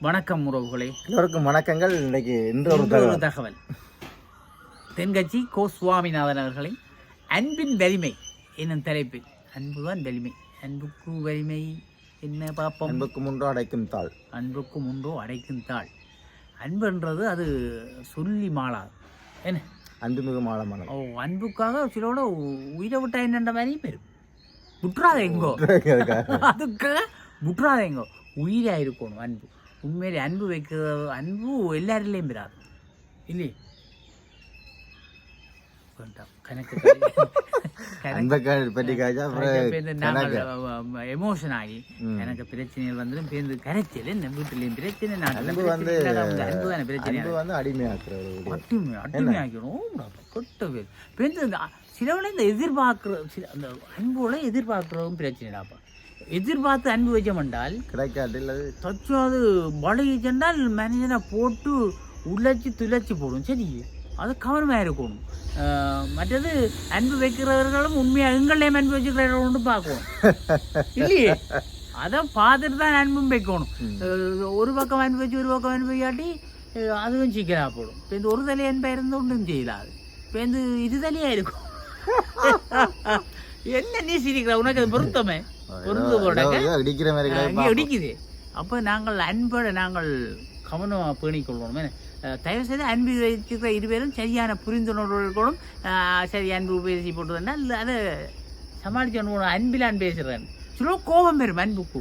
வணக்கம் உறவுகளே. எல்லோருக்கும் வணக்கங்கள். இன்னைக்கு இன்று ஒரு தகவல். தென்கட்சி கோ சுவாமிநாதன் அவர்களின் அன்பின் வலிமை என்னும் தலைப்பில். அன்புதான் வலிமை. அன்புக்கு வலிமை என்ன பார்ப்போம் அன்புக்கு முன்பு அடைக்கும் தாள். அன்புக்கு முன்போ அடைக்கும் தாள். அன்புன்றது அது சொல்லி மாளாது. என்ன? அன்பு மிக ஆழமானது ஓ அன்புக்காக சிலோட உயிரை விட்டா என்னன்ற மாதிரியும் பெரும் விட்டுறாத எங்கோ அதுக்காக. அதுக்காக விட்டுறாத எங்கோ உயிரா இருக்கணும் அன்பு. உண்மையிலே அன்பு வைக்கிற அன்பு எல்லாரிலையும் பெறாது. இல்லையே? வேண்டாம். கணக்கு. எமோஷன் ஆகி. எனக்கு பிரச்சனைகள் வந்து பேருந்து கரைச்சல் என்ன வீட்டுலயும் பிரச்சனை நாட்டுல பிரச்சனை, வந்து இல்லாத அன்பு தானே பிரச்சனை வந்து அடிமையாக்குற ஒரு விடயம். அட்டுமை அட்டுமையாக்கணும் கெட்ட பேர் பேருந்து இந்த சிலவளை இந்த எதிர்பார்க்குற சில அந்த அன்போட எதிர்பார்க்குறதும் பிரச்சனைடாப்பா எதிர்பார்த்து அன்பு வச்சோம்ண்டால் கிடைக்காட்டில் அது தச்சு அது வளைய சென்றால் மனுஷனை போட்டு உழைச்சி துளைச்சி போடும். சரி அது கவனமாக இருக்கணும். ஆஹ் மற்றது அன்பு வைக்கிறவர்களும் உண்மையாக எங்களையும் அன்பு வச்சுக்கிறவங்க பார்க்கணும். இல்லையே? அதை பார்த்துட்டு தான் அன்பும் வைக்கணும். ஒரு பக்கம் அன்பு வச்சு ஒரு பக்கம் அன்பு வைக்காட்டி அதுவும் சிக்கலாக போடும். இப்போ இந்த ஒரு தலை அன்பா இருந்து ஒன்றும் செய்யலாது இப்போ இந்த இது தலையாக இருக்கும். என்ன நீ சிரிக்கிற? உனக்கு அது பொருத்தமே. பொருந்து இடிக்கிற மாதிரி இடிக்குது. அப்போ நாங்கள் அன்போட நாங்கள் கவனமாக? அஹ் தயவு செய்து அன்பு வைத்திருக்கிற இருவரும் சரியான புரிந்துணர்வுகளும் சரி அன்பு பேசி போட்டுருந்தா அதை சமாளிச்சு ஒன்று அன்பிலான் பேசுகிறேன் சில கோபம் வரும் அன்புக்கு.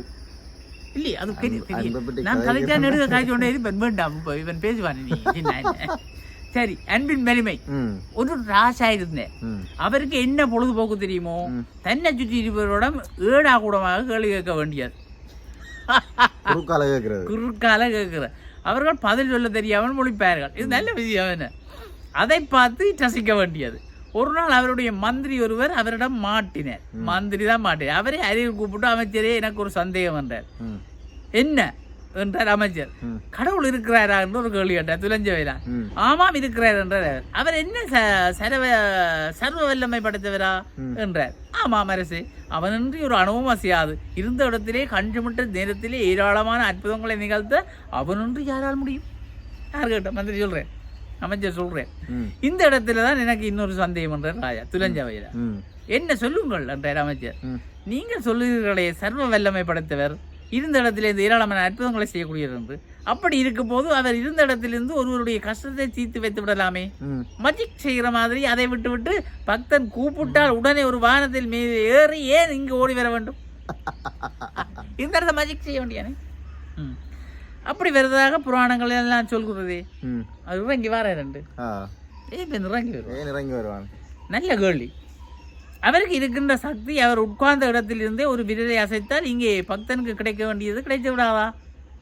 இல்லையே அது பெரிய அன்பை நான் கதைச்சா நெடுக காய்ச்சி கொண்டே இருப்பேன் வேண்டாம் இவன் பேசுவான் நீ. சரி அன்பின் வலிமை. ம். ஒரு ராசா இருந்தேன் அவருக்கு என்ன பொழுதுபோக்கு தெரியுமோ. தன்னை சுற்றி இருப்பவரிடம் ஏடா கூடமாக கேள்வி கேட்க வேண்டியது. குறுக்கால கேட்கறது. அவர்கள் பதில் சொல்ல தெரியாமல் மொழிப்பார்கள். இது நல்ல விஷயம் என்ன? அதை பார்த்து ரசிக்க வேண்டியது. ஒரு நாள் அவருடைய மந்திரி ஒருவர் அவரிடம் மாட்டினார். மந்திரி தான் மாட்டினார். அவரே அருகில் கூப்பிட்டு அமைச்சரே எனக்கு ஒரு சந்தேகம் என்றார். என்ன? என்றார் அமைச்சர். கடவுள் இருக்கிறாரா என்று ஒரு கேள்வி கேட்டார் துலஞ்ச வேலா ம். ஆமாம் இருக்கிறார் என்றார். அவர் என்ன சர்வ சர்வ வல்லமை படைத்தவரா. என்றார். ஆமாம் அரசு அவனின்றி ஒரு அணுவும் அசையாது. இருந்த இடத்திலே கண்டுமிட்ட நேரத்திலே ஏராளமான அற்புதங்களை நிகழ்த்த அவனின்றி யாரால் முடியும்? யார் கேட்ட மந்திரி சொல்றேன்? அமைச்சர் சொல்றேன். இந்த இடத்துல தான் எனக்கு இன்னொரு சந்தேகம் என்றார் ராஜா துலஞ்சவையில என்ன சொல்லுங்கள் என்றார் அமைச்சர். நீங்கள் சொல்லுகிறீர்களே சர்வ வல்லமை படைத்தவர். இருந்த இடத்திலிருந்து ஏராளமான அற்புதங்களை செய்யக்கூடியவர் என்று அப்படி இருக்கும் போது அவர் இருந்த இடத்திலிருந்து ஒருவருடைய கஷ்டத்தை தீர்த்து வைத்து விடலாமே. மஜிக் செய்கிற மாதிரி அதை விட்டு விட்டு பக்தன் கூப்பிட்டால் உடனே ஒரு வானத்தில் மீது ஏறி ஏன் இங்கு ஓடி வர வேண்டும்? இந்த இடத்த மஜிக் செய்ய வேண்டியானே. அப்படி வருவதாக புராணங்கள் எல்லாம் சொல்கிறதே. அது இறங்கி வர ரெண்டு. இப்போ இறங்கி வருவார் ஏன் இறங்கி வருவான்? நல்ல கேள்வி அவருக்கு இருக்கின்ற சக்தி அவர் உட்கார்ந்த இடத்திலிருந்தே ஒரு விரலை அசைத்தால் இங்கே பக்தனுக்கு கிடைக்க வேண்டியது கிடைத்து விடாதா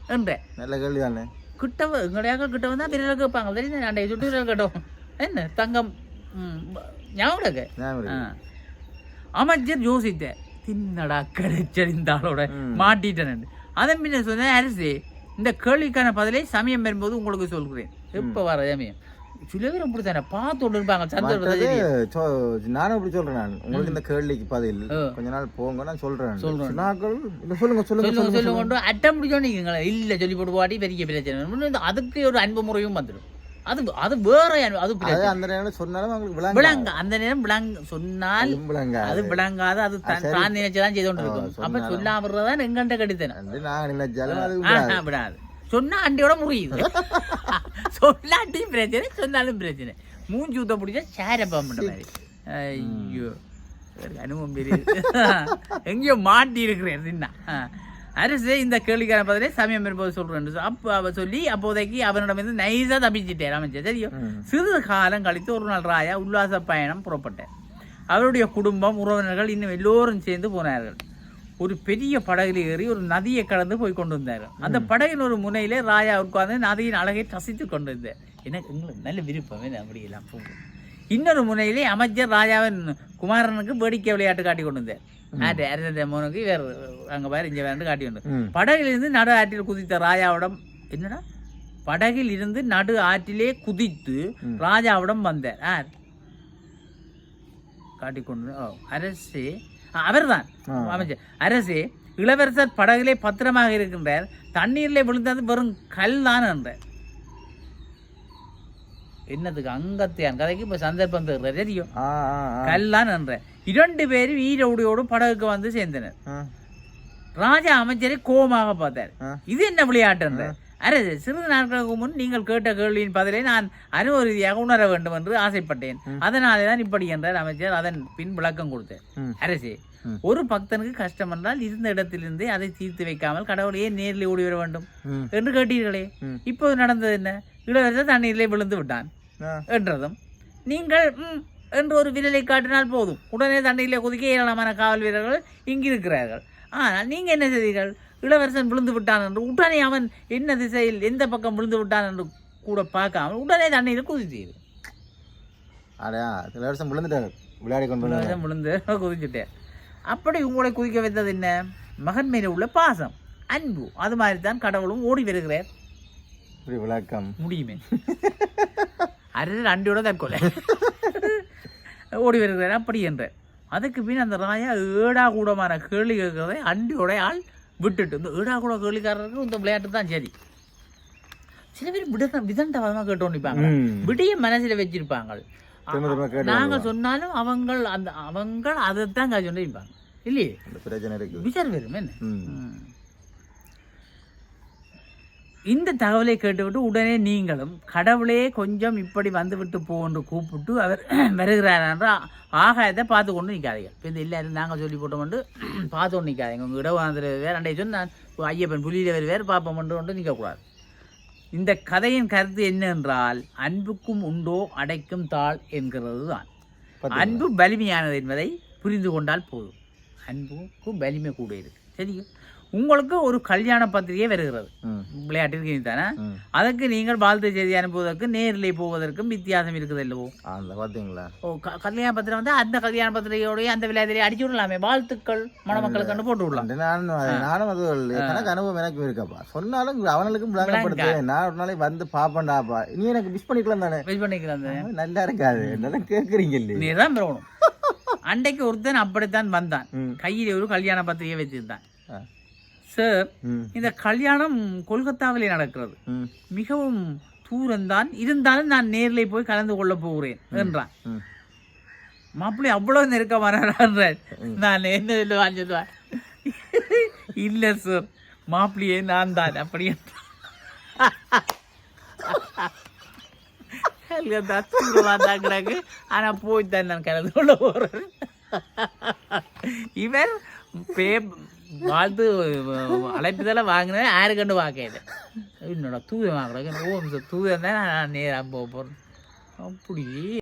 என்ற. நல்ல கேள்வி தானே கிட்டவ எங்கடையாக கிட்ட வந்தால் விரலை கேட்பாங்க. தெரியுது அண்டை சுட்டு விரல் கேட்டோம் என்ன? தங்கம். ஞாபகம். அமைச்சர் யோசித்தேன். தின்னடா கிடைச்சறிந்தாலோட ம். மாட்டிட்டேன் அதன் பின்ன சொன்னேன் அரசு இந்த கேள்விக்கான பதிலை சமயம் வரும்போது உங்களுக்கு சொல்கிறேன். எப்போ வர சமயம்? சில பேர் அப்படித்தானே பார்த்து கொண்டு இருப்பாங்க சந்தர்ப்பத்தை மற்றது தெரியும். சொ- நானும் இப்படி சொல்றேன் நான். உங்களுக்கு இந்த கேள்விக்கு பதில். கொஞ்ச நாள் போங்க நான் சொல்றேன். சொல்றேன். சொல்லுங்க சொல்லுங்க சொல்லுங்க அட்டம் பிடிச்சோன்னீங்களா இல்லை சொல்லி போட்டு பாட்டி பெரிய பிரச்சனை அதுக்கு ஒரு அன்பு முறையும் வந்துடும். அது அது வேற அது. அந்த நேரம் சொன்னாலும் அவங்களுக்கு விளங்க அந்த நேரம் விளங்க சொன்னால் அது விளங்காது அது தான் தான் நினைச்சுதான் செய்து கொண்டு இருக்கும் அப்ப சொல்லாம விடுறதான் எங்கண்ட கடித்தனம் வந்து நான் நினைச்சாலும் விடாது. சொன்னா அண்டியோட முறியுது. சொல்லாட்டியும் பிரச்சனை சொன்னாலும் பிரச்சனை. மூஞ்சி ஊத்த பிடிச்சா சேர பம்புன்ற மாதிரி. ஐயோ அனுபவம் தெரியுது. எங்கேயோ மாட்டி இருக்கிறேன் சின்ன. அரசு இந்த கேள்விக்கான பதிலே சமயம் வரும்போது சொல்றேன் அப்போ அவ சொல்லி அப்போதைக்கு அவனிடமிருந்து நைஸா தப்பிச்சிட்டேன் அமைச்சர் தெரியும் ம். சிறிது காலம் கழித்து ஒரு நாள் ராயா உல்லாச பயணம் புறப்பட்டேன் அவருடைய குடும்பம் உறவினர்கள் இன்னும் எல்லோரும் சேர்ந்து போனார்கள். ஒரு பெரிய படகில் ஏறி ஒரு நதியை கடந்து போய் கொண்டு வந்தார்கள் அந்த படகின் ஒரு முனையிலே ராயா உட்கார்ந்து நதியின் அழகை ரசித்து கொண்டு வந்தார். எனக்கு எங்களுக்கு நல்ல விருப்பம் அப்படியெல்லாம் போகும் இன்னொரு முனையிலே அமைச்சர் ராஜாவின் குமாரனுக்கு வேடிக்கை விளையாட்டு காட்டி கொண்டு வந்தார். ஆட்டு அரச மோனுக்கு வேறு அங்கே பாரு இங்கே வேறு காட்டி கொண்டு. படகிலிருந்து நடு ஆற்றில் குதித்த ராஜாவிடம் என்னடா? படகில் இருந்து நடு ஆற்றிலே குதித்து ராஜாவிடம் வந்தார். யார் காட்டிக்கொண்டு அரசே அவர் தான். அமைச்சர். அரசே இளவரசர் படகிலே பத்திரமாக இருக்கின்றார் தண்ணீரிலே விழுந்தது வெறும் கல் தான் என்றார் என்னதுக்கு அங்கத்தையான்? கதைக்கு இப்போ சந்தர்ப்பம் தருகிறார் தெரியும். கல்லான் என்ற இரண்டு பேரும் ஈரோடியோடு படகுக்கு வந்து சேர்ந்தனர். ராஜா அமைச்சரை கோபமாக பார்த்தார். இது என்ன விளையாட்டு என்ற அரசு சிறிது நாட்களுக்கு முன் நீங்கள் கேட்ட கேள்வியின் பதிலை நான் அனுபவ ரீதியாக உணர வேண்டும் என்று ஆசைப்பட்டேன். அதனாலே தான் இப்படி என்றார் அமைச்சர். அதன் பின் விளக்கம் கொடுத்தார் ம். அரசே. ஒரு பக்தனுக்கு கஷ்டம் என்றால் இருந்த இடத்திலிருந்தே அதை தீர்த்து வைக்காமல் கடவுளையே நேரில் ஓடி வர வேண்டும். என்று கேட்டீர்களே. ம். இப்போது நடந்தது என்ன? இளவரசர் தண்ணீரிலே விழுந்து விட்டான். என்றதும் நீங்கள் என்று ஒரு விரலை காட்டினால் போதும். உடனே தண்டையிலே குதிக்க ஏராளமான காவல் வீரர்கள் இங்கு இருக்கிறார்கள் ஆனால் நீங்க என்ன செய்தீர்கள்? இளவரசன் விழுந்து விட்டான் என்று. உடனே அவன் என்ன திசையில் எந்த பக்கம் விழுந்து விட்டான் என்று கூட பார்க்காமல் உடனே தண்ணீரில் குதித்தீர்கள் அடையா வருஷம் விழுந்துட்டாரு. விளையாடி கொண்டு. இளவரசன் விழுந்து குதிச்சுட்டேன் அப்படி உங்களை குதிக்க வைத்தது என்ன? மகன் மேலே உள்ள பாசம் அன்பு. அது மாதிரி தான் கடவுளும் ஓடி வருகிறார். இப்படி விளக்கம். முடியுமே. அரசர் அண்டியோட தற்கொலை. ஓடி வருகிறார் அப்படி என்ற. அதுக்கு பின் அந்த ராஜா ஏடா கூடமான கேள்வி கேட்கறதை அண்டியோட ஆள் விட்டுட்டு இந்த ஏடா கூட கேள்விக்காரருக்கு இந்த விளையாட்டு தான் சரி. சில பேர் விட விதண்டவாதமாக கேட்டு நிற்பாங்க ம். விடிய மனசில் வச்சிருப்பாங்க. திரும்ப திரும்ப கேட்டு நாங்க சொன்னாலும் அவங்கள் அந்த அவங்கள் அதைத்தான் இருப்பாங்க இல்லையே? பிரச்சனை இருக்குது. விசார் என்ன. இந்த தகவலை கேட்டுவிட்டு உடனே நீங்களும் கடவுளே கொஞ்சம் இப்படி வந்துவிட்டு போ என்று கூப்பிட்டு அவர் வருகிறார் என்ற ஆகாயத்தை பார்த்து கொண்டு நிற்காதீங்க. இப்போ இந்த எல்லாரும் நாங்கள் சொல்லி போட்டோம்ட்டு பார்த்து கொண்டு நிற்காதீங்க. உங்கள் இடவாந்திர வேறு சொல்லி நான் ஐயப்பன் புலியில் வேறு வேறு பார்ப்போம் கொண்டு நிற்கக்கூடாது. இந்த கதையின் கருத்து என்ன என்றால் அன்புக்கும் உண்டோ அடைக்கும் தாள் என்கிறது தான்? அன்பு வலிமையானது என்பதை புரிந்து கொண்டால் போதும். அன்புக்கு வலிமை கூட இருக்கு. சரியா? உங்களுக்கு ஒரு கல்யாண பத்திரிகை வருகிறது. விளையாட்டிற்கு தானே ம். அதற்கு நீங்கள் வாழ்த்து செய்தி அனுப்புவதற்கு நேரிலே போவதற்கும் வித்தியாசம் இருக்குது இல்லவோ அந்த பார்த்தீங்களா ஓ கல்யாண பத்திரம் வந்து அந்த கல்யாண பத்திரிகையோடய அந்த விளையாட்டிலே அடிச்சு விடலாமே. வாழ்த்துக்கள் மணமக்களுக்கு போட்டு விடலாம். நானும் அது- எனக்கு அனுபவம் எனக்கும் இருக்கப்பா. சொன்னாலும் அவனுக்கும் நான் ஒரு நாளைக்கு வந்து பாப்பேன்டாப்பா. நீ எனக்கு மிஸ் பண்ணிக்கலாம் தானே? வெயிட் பண்ணிக்கிறாங்க நல்லா இருக்காது. நல்லா கேட்குறீங்க இல்லையே நீ தான் அன்றைக்கு ஒருத்தன் அப்படித்தான் வந்தான். கையில் ஒரு கல்யாண பத்திரிகை வச்சிருந்தான். சார். இந்த கல்யாணம் கொல்கத்தாவிலே நடக்கிறது. மிகவும் தூரம்தான் இருந்தாலும் நான் நேரில் போய் கலந்து கொள்ள போகிறேன் என்றான். மாப்பிள்ளை அவ்வளவு நெருக்கமானார் நான் என்ன சொல்லுவான்னு சொல்லுவேன் இல்லை சார் மாப்பிள்ளையே நான் தான் அப்படி கிடக்கு. ஆனா போய் தான் நான் கலந்து கொள்ள போறேன். இவர் பே வாழ்த்து அழைப்புதல வாங்கினேன் ஆறு கண்டு வாக்கையில என்னோட தூய வாங்குறேன்? ஓம் சார் தூதன் தான்? நான் நேராக போக போகிறேன் அப்படி